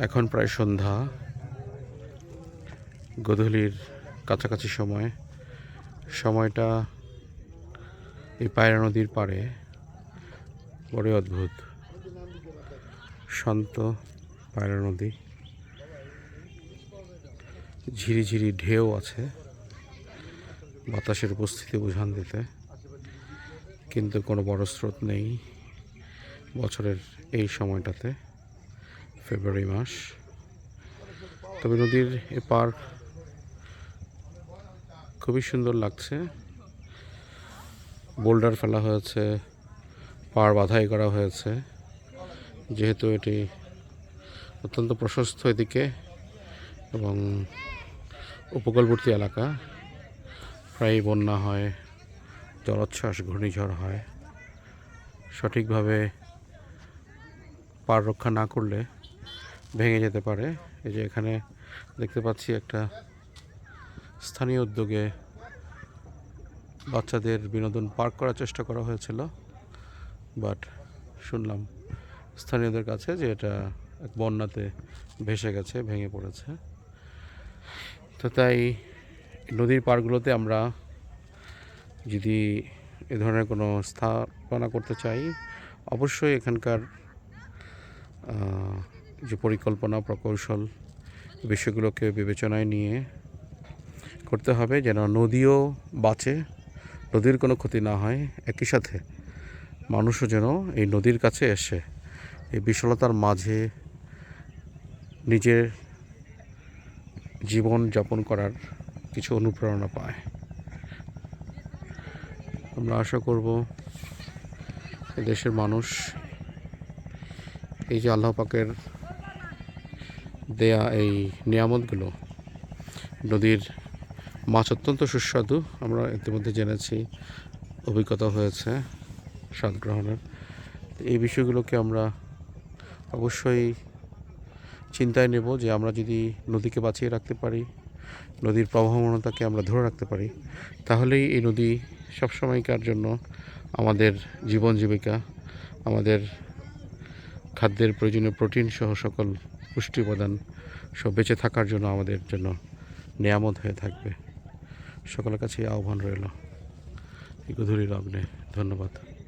এখন প্রায় সন্ধ্যা। গধূলির কাছাকাছি সময়। সময়টা এই পায়রা নদীর পাড়ে। বড়ই অদ্ভুত। শান্ত পায়রা নদী। ঝিরিঝিরি ঢেউ আছে। বাতাসের উপস্থিতি বোঝান দিতে। কিন্তু কোনো বড় স্রোত নেই বছরের এই সময়টাতে। ফেব্রুয়ারি মাস। তবে নদীর এপার খুবই সুন্দর লাগছে। বোল্ডার ফেলা হয়েছে পাড় বাধাই করা হয়েছে। যেহেতু এটি অত্যন্ত প্রশস্ত এদিকে এবং উপকূলবর্তী এলাকা, প্রায়ই বন্যা হয়, জলোচ্ছ্বাস, ঘূর্ণিঝড় হয়। সঠিকভাবে পার রক্ষা না করলে ভেঙে যেতে পারে। এই যে এখানে দেখতে পাচ্ছি একটা স্থানীয় উদ্যোগে বাচ্চাদের বিনোদন পার্ক করার চেষ্টা করা হয়েছিল। বাট শুনলাম স্থানীয়দের কাছে যে এটা এক বন্যাতে ভেসে গেছে, ভেঙে পড়েছে। তো তাই নদীর পাড়গুলোতে আমরা যদি এ ধরনের কোনো স্থাপনা করতে চাই, অবশ্যই এখানকার যে পরিকল্পনা, প্রকৌশল বিষয়গুলোকে বিবেচনায় নিয়ে করতে হবে যেন নদীও বাঁচে, নদীর কোনো ক্ষতি না হয়। একই সাথে মানুষও যেন এই নদীর কাছে এসে এই বিশালতার মাঝে নিজের জীবন যাপন করার কিছু অনুপ্রেরণা পায়। আমরা আশা করব দেশের মানুষ এই যে আল্লাহ পাকের দেয়া এই নিয়ামতগুলো। নদীর মাছ অত্যন্ত সুস্বাদু। আমরা ইতিমধ্যে জেনেছি, অভিজ্ঞতা হয়েছে স্বাদ গ্রহণের। এই বিষয়গুলোকে আমরা অবশ্যই চিন্তায় নেব যে আমরা যদি নদীকে বাঁচিয়ে রাখতে পারি, নদীর প্রবাহমানতাকে আমরা ধরে রাখতে পারি, তাহলেই এই নদী সবসময়কার জন্য আমাদের জীবন জীবিকা, আমাদের খাদ্যের প্রয়োজনীয় প্রোটিন সহ সকল পুষ্টি উপাদান সব বেঁচে থাকার জন্য আমাদের জন্য নিয়ামত হয়ে থাকবে। সকলের কাছে আহ্বান রইল। এই গধূলি লগ্নে ধন্যবাদ।